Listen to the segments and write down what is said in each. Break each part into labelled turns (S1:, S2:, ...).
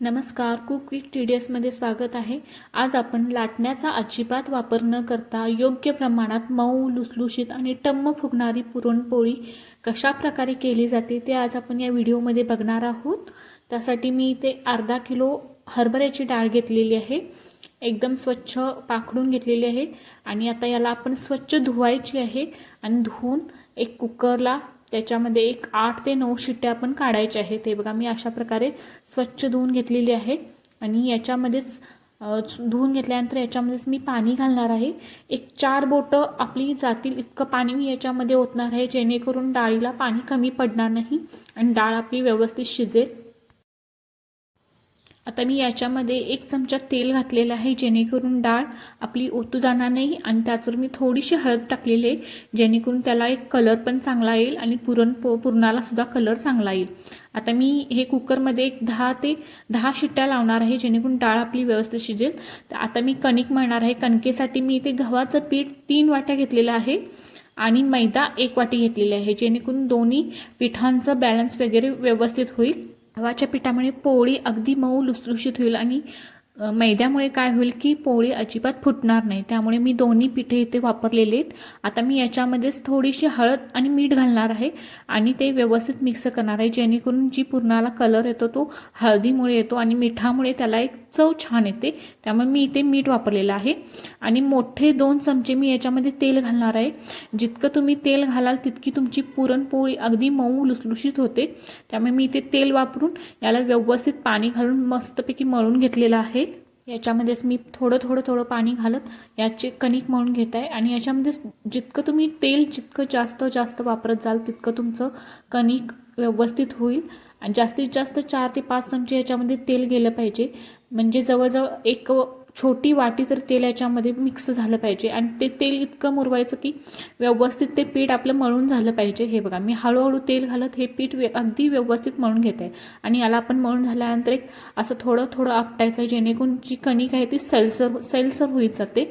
S1: नमस्कार कुकविक T D एसमध्ये स्वागत आहे. आज आपण लाटण्याचा अजिबात वापर न करता योग्य प्रमाणात मऊ लुसलुशीत आणि टम्म फुगणारी पुरणपोळी कशा प्रकारे केली जाते ते आज आपण या व्हिडिओमध्ये बघणार आहोत. त्यासाठी मी इथे अर्धा किलो हरभऱ्याची डाळ घेतलेली आहे. एकदम स्वच्छ पाखडून घेतलेली आहे. आणि आता याला आपण स्वच्छ धुवायची आहे. आणि धुवून एक कुकरला त्याच्यामध्ये एक आठ ते नऊ शिट्ट्या आपण काढायच्या आहेत. हे बघा मी अशा प्रकारे स्वच्छ धुवून घेतलेली आहे. आणि याच्यामध्येच धुवून घेतल्यानंतर याच्यामध्येच मी पाणी घालणार आहे. एक चार बोटं आपली जातील इतकं पाणी मी याच्यामध्ये ओतणार आहे जेणेकरून डाळीला पाणी कमी पडणार नाही आणि डाळ आपली व्यवस्थित शिजेल. आता मी याच्यामध्ये एक चमचा तेल घातलेलं आहे जेणेकरून डाळ आपली ओतू जाणार नाही आणि त्याचबरोबर मी थोडीशी हळद टाकलेली आहे जेणेकरून त्याला एक कलर पण चांगला येईल आणि पुरण पो पुरणाला सुद्धा कलर चांगला येईल. आता मी हे कुकरमध्ये एक दहा ते दहा शिट्ट्या लावणार आहे जेणेकरून डाळ आपली व्यवस्थित शिजेल. तर आता मी कणिक मळणार आहे. कणकेसाठी मी इथे गव्हाचं पीठ तीन वाट्या घेतलेलं आहे आणि मैदा एक वाटी घेतलेली आहे जेणेकरून दोन्ही पिठांचं बॅलन्स वगैरे व्यवस्थित होईल. गव्हाच्या पिठामुळे पोळी अगदी मऊ लुसलुशीत होईल आणि मैद्यामुळे काय होईल की पोळी अजिबात फुटणार नाही. त्यामुळे मी दोन्ही पिठे इथे वापरलेले आहेत आता मी याच्यामध्येच थोडीशी हळद आणि मीठ घालणार आहे आणि ते व्यवस्थित मिक्स करणार आहे. जेणेकरून जी पुरणाला कलर येतो तो हळदीमुळे येतो आणि मिठामुळे त्याला एक चव छान येते. त्यामुळे मी इथे मीठ वापरलेलं आहे. आणि मोठे दोन चमचे मी याच्यामध्ये तेल घालणार आहे. जितकं तुम्ही तेल घालाल तितकी तुमची पुरणपोळी अगदी मऊ लुसलुशीत होते. त्यामुळे मी इथे तेल वापरून याला व्यवस्थित पाणी घालून मस्तपैकी मळून घेतलेलं आहे. याच्यामध्येच मी थोडं थोडं थोडं पाणी घालत याचे कणिक मळून घेत आहे आणि याच्यामध्ये जितकं तुम्ही तेल जितकं जास्त जास्त वापरत जाल तितकं तुमचं कणिक व्यवस्थित होईल. आणि जास्तीत जास्त चार ते पाच चमचे याच्यामध्ये तेल गेलं पाहिजे. म्हणजे जवळजवळ एक छोटी वाटी तर तेल याच्यामध्ये मिक्स झालं पाहिजे. आणि ते तेल इतकं मुरवायचं की व्यवस्थित ते पीठ आपलं मळून झालं पाहिजे. हे बघा मी हळूहळू तेल घालत हे पीठ वे अगदी व्यवस्थित मळून घेत. आहे आणि याला आपण मळून झाल्यानंतर एक असं थोडं थोडं आपटायचं आहे जेणेकरून जी कणिक आहे ती सैलसर सैलसर होईत जाते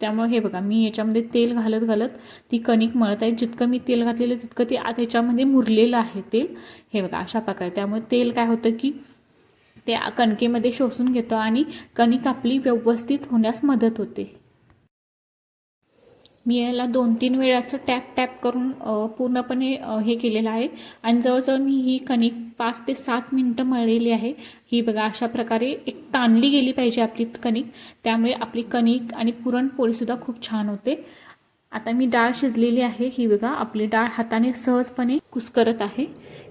S1: त्यामुळे हे बघा मी याच्यामध्ये तेल घालत घालत ती कणिक मळत आहे. जितकं मी तेल घातलेलं तितकं ते आत याच्यामध्ये मुरलेलं आहे तेल. हे बघा अशा प्रकारे. त्यामुळे तेल काय होतं की ते कणकेमध्ये शोषून घेतं आणि कणिक आपली व्यवस्थित होण्यास मदत होते. मी याला दोन तीन वेळाचं टॅप टॅप करून पूर्णपणे हे केलेलं आहे. आणि जवळजवळ मी ही कणिक पाच ते सात मिनटं मळलेली आहे. ही बघा अशा प्रकारे एक ताणली गेली पाहिजे आपली कणिक. त्यामुळे आपली कणिक आणि पुरणपोळीसुद्धा खूप छान होते. आता मी डाळ शिजलेली आहे ही बघा आपली डाळ हाताने सहजपणे कुस्करत आहे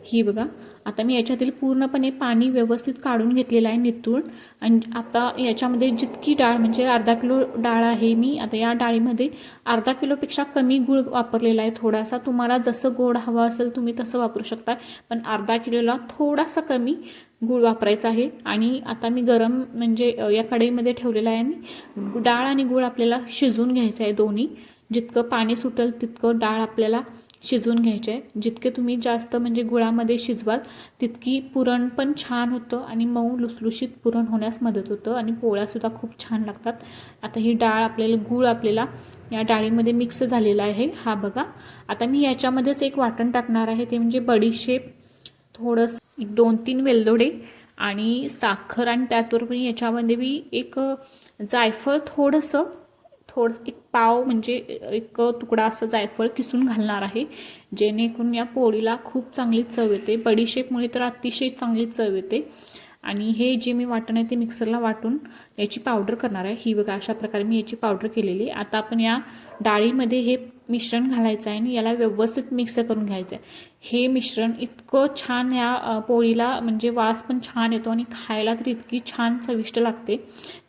S1: ही बघा. आता मी याच्यातील पूर्णपणे पाणी व्यवस्थित काढून घेतलेलं आहे नितूळ आणि आता याच्यामध्ये जितकी डाळ म्हणजे अर्धा किलो डाळ आहे मी आता या डाळीमध्ये अर्धा किलोपेक्षा कमी गूळ वापरलेला आहे थोडासा. तुम्हाला जसं गोड हवं असेल तुम्ही तसं वापरू शकता पण अर्धा किलोला थोडासा कमी गूळ वापरायचा आहे. आणि आता मी गरम म्हणजे या कढईमध्ये ठेवलेला आहे आणि डाळ आणि गूळ आपल्याला शिजवून घ्यायचं आहे दोन्ही. जितकं पाणी सुटेल तितकं डाळ आपल्याला शिजवून घ्यायचे आहे. जितके तुम्ही जास्त म्हणजे गुळामध्ये शिजवाल तितकी पुरण पण छान होतं आणि मऊ लुसलुशीत पुरण होण्यास मदत होतं आणि पोळ्यासुद्धा खूप छान लागतात. आता ही डाळ आपल्याला गूळ आपल्याला या डाळीमध्ये मिक्स झालेला आहे. हा बघा. आता मी याच्यामध्येच एक वाटण टाकणार आहे. ते म्हणजे बडीशेप थोडंसं एक दोन तीन वेलदोडे आणि साखर आणि त्याचबरोबर याच्यामध्ये मी एक जायफळ थोडंसं थोडं एक पाव म्हणजे एक तुकडा असं जायफळ किसून घालणार आहे. जेणेकरून या पोळीला खूप चांगली चव येते. बडीशेपमुळे तर अतिशय चांगली चव येते. आणि हे जे मी वाटण आहे ते मिक्सरला वाटून याची पावडर करणार आहे. ही बघा अशा प्रकारे मी याची पावडर केलेली आहे. आता आपण या डाळीमध्ये हे मिश्रण घालायचं आहे आणि याला व्यवस्थित मिक्स करून घ्यायचं आहे. हे मिश्रण इतकं छान ह्या पोळीला म्हणजे वास पण छान येतो आणि खायला तर इतकी छान चविष्ट लागते.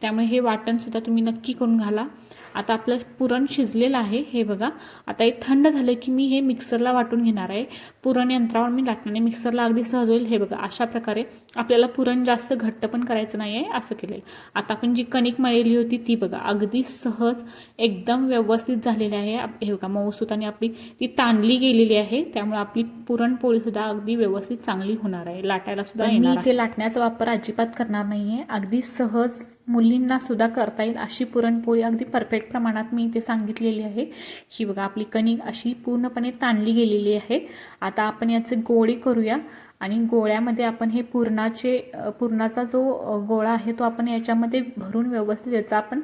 S1: त्यामुळे हे वाटणसुद्धा तुम्ही नक्की करून घाला. आता आपलं पुरण शिजलेलं आहे हे बघा. आता हे थंड झालं की मी हे मिक्सरला वाटून घेणार आहे. पुरण यंत्रावर मी लाटण्याने मिक्सरला अगदी सहज होईल. हे बघा अशा प्रकारे आपल्याला पुरण जास्त घट्ट पण करायचं नाही आहे असं केलेलं आता आपण जी कणिक मळलेली होती ती बघा अगदी सहज एकदम व्यवस्थित झालेली आहे. आप- हे बघा मऊसूत आणि आपली ती ताणली गेलेली आहे. त्यामुळे आपली पुरणपोळीसुद्धा अगदी व्यवस्थित चांगली होणार आहे. लाटायला सुद्धा
S2: मी इथे लाटण्याचा वापर अजिबात करणार नाहीये. अगदी सहज मुलींना सुद्धा करता येईल अशी पुरणपोळी अगदी परफेक्ट
S1: परफेक्ट प्रमाणात मी इथे सांगितलेली आहे. ही बघा आपली कणिक अशी पूर्णपणे ताणली गेलेली आहे. आता आपण याचे गोळे करूया. आणि गोळ्यामध्ये आपण हे पुरणाचे पुरणाचा जो गोळा आहे तो आपण याच्यामध्ये भरून व्यवस्थित याचा आपण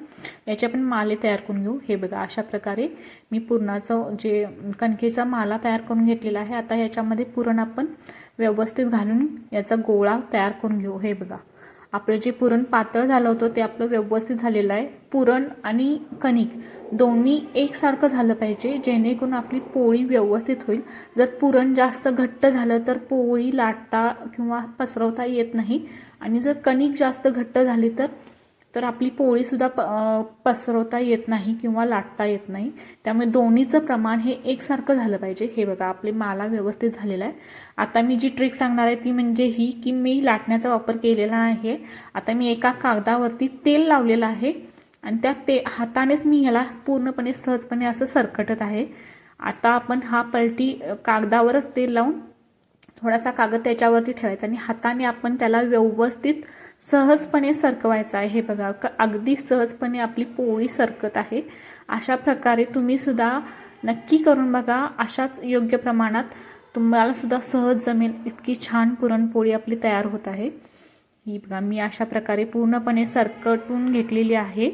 S1: याचे आपण माले तयार करून घेऊ. हे बघा अशा प्रकारे मी पुरणाचं जे कणकेचा माला तयार करून घेतलेला आहे आता याच्यामध्ये पुरण आपण व्यवस्थित घालून याचा गोळा तयार करून घेऊ. हे बघा. आपलं जे पुरण पातळ झालं होतं ते आपलं व्यवस्थित झालेलं आहे. पुरण आणि कणिक दोन्ही एकसारखं झालं पाहिजे जेणेकरून आपली पोळी व्यवस्थित होईल. जर पुरण जास्त घट्ट झालं तर पोळी लाटता किंवा पसरवता येत नाही. आणि जर कणिक जास्त घट्ट झाली तर तर आपली पोळीसुद्धा प पसरवता येत नाही किंवा लाटता येत नाही. त्यामुळे दोन्हीचं प्रमाण हे एकसारखं झालं पाहिजे. हे बघा आपले माला व्यवस्थित झालेला आहे. आता मी जी ट्रिक सांगणार आहे ती म्हणजे ही की मी लाटण्याचा वापर केलेला आहे. आता मी एका कागदावरती तेल लावलेलं आहे आणि त्या ते हातानेच मी ह्याला पूर्णपणे सहजपणे असं सरकटत आहे. आता आपण हा पलटी कागदावरच तेल लावून थोडासा कागद त्याच्यावरती ठेवायचा आणि हाताने आपण त्याला व्यवस्थित सहजपणे सरकवायचं आहे. हे बघा क अगदी सहजपणे आपली पोळी सरकत आहे. अशा प्रकारे तुम्ही सुद्धा नक्की करून बघा. अशाच योग्य प्रमाणात तुम्हालासुद्धा सहज जमेल. इतकी छान पुरणपोळी आपली तयार होत आहे. ही बघा मी अशा प्रकारे पूर्णपणे सरकटून घेतलेली आहे.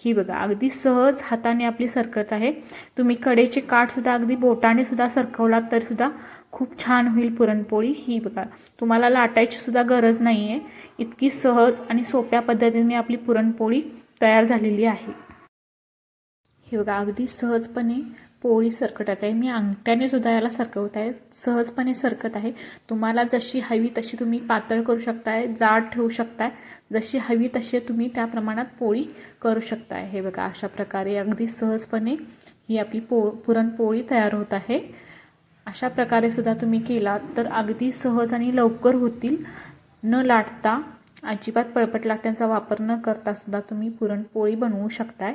S1: ही बघा अगदी सहज हाताने आपली सरकत आहे. तुम्ही कडेचे काठसुद्धा अगदी बोटाने सुद्धा सरकवलात तरीसुद्धा खूप छान होईल पुरणपोळी. ही बघा तुम्हाला लाटायची सुद्धा गरज नाही आहे इतकी सहज आणि सोप्या पद्धतीने आपली पुरणपोळी तयार झालेली आहे. हे बघा अगदी सहजपणे पोळी सरकटत आहे. मी अंगठ्याने सुद्धा याला सरकवत आहे. सहजपणे सरकत आहे. तुम्हाला जशी हवी तशी तुम्ही पातळ करू शकताय जाड ठेवू शकताय. जशी हवी तशी तुम्ही त्या प्रमाणात पोळी करू शकताय. हे बघा अशा प्रकारे अगदी सहजपणे ही आपली पो पुरणपोळी तयार होत आहे. अशा प्रकारे सुद्धा तुम्ही केलात तर अगदी सहज आणि लवकर होतील. न लाटता अजिबात पळपट लाटण्याचा वापर न करता सुद्धा तुम्ही पुरणपोळी बनवू शकताय.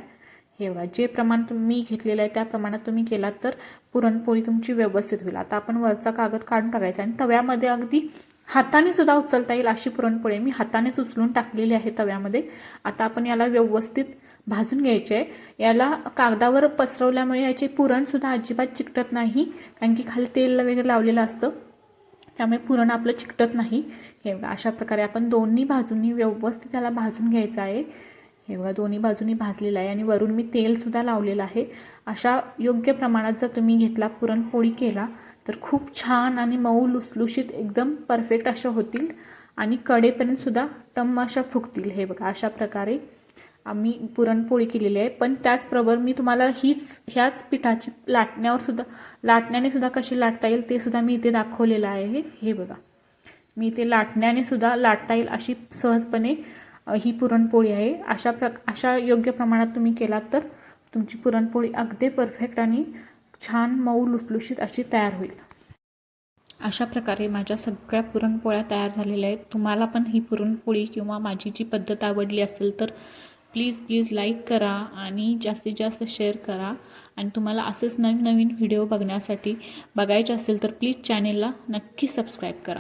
S1: हे बघा जे प्रमाण तुम्ही घेतलेलं आहे त्या प्रमाणात तुम्ही केलात तर पुरणपोळी तुमची व्यवस्थित होईल. आता आपण वरचा कागद काढून टाकायचा आणि तव्यामध्ये अगदी हाताने सुद्धा उचलता येईल अशी पुरणपोळी मी हातानेच उचलून टाकलेली आहे तव्यामध्ये. आता आपण याला व्यवस्थित भाजून घ्यायचे आहे. याला कागदावर पसरवल्यामुळे याचे पुरणसुद्धा अजिबात चिकटत नाही कारण की खाली तेल वगैरे लावलेलं असतं. त्यामुळे पुरण आपलं चिकटत नाही. हे अशा प्रकारे आपण दोन्ही बाजूंनी व्यवस्थित त्याला भाजून घ्यायचं आहे. हे बघा दोन्ही बाजूनी भाजलेलं आहे आणि वरून मी तेलसुद्धा लावलेलं आहे. अशा योग्य प्रमाणात जर तुम्ही घेतला पुरणपोळी केला तर खूप छान आणि मऊ लुसलुशीत एकदम परफेक्ट अशा होतील आणि कडेपर्यंत सुद्धा टम्म अशा फुगतील. हे बघा अशा प्रकारे आम्ही पुरणपोळी केलेली आहे. पण त्याचबरोबर मी तुम्हाला हीच ह्याच पिठाची लाटण्यावर सुद्धा लाटण्याने सुद्धा कशी लाटता येईल ते सुद्धा मी इथे दाखवलेलं आहे. हे बघा मी इथे लाटण्याने सुद्धा लाटता येईल अशी सहजपणे ही पुरणपोळी आहे. अशा प्र अशा योग्य प्रमाणात तुम्ही केलात तर तुमची पुरणपोळी अगदी परफेक्ट आणि छान मऊ लुसलुशीत अशी तयार होईल. अशा प्रकारे माझ्या सगळ्या पुरणपोळ्या तयार झालेल्या आहेत. तुम्हाला पण ही पुरणपोळी किंवा माझी जी पद्धत आवडली असेल तर प्लीज प्लीज लाईक करा आणि जास्तीत जास्त शेअर करा. आणि तुम्हाला असेच नवीन नवीन व्हिडिओ बघण्यासाठी बघायचे असेल तर प्लीज चॅनेलला नक्की सबस्क्राईब करा.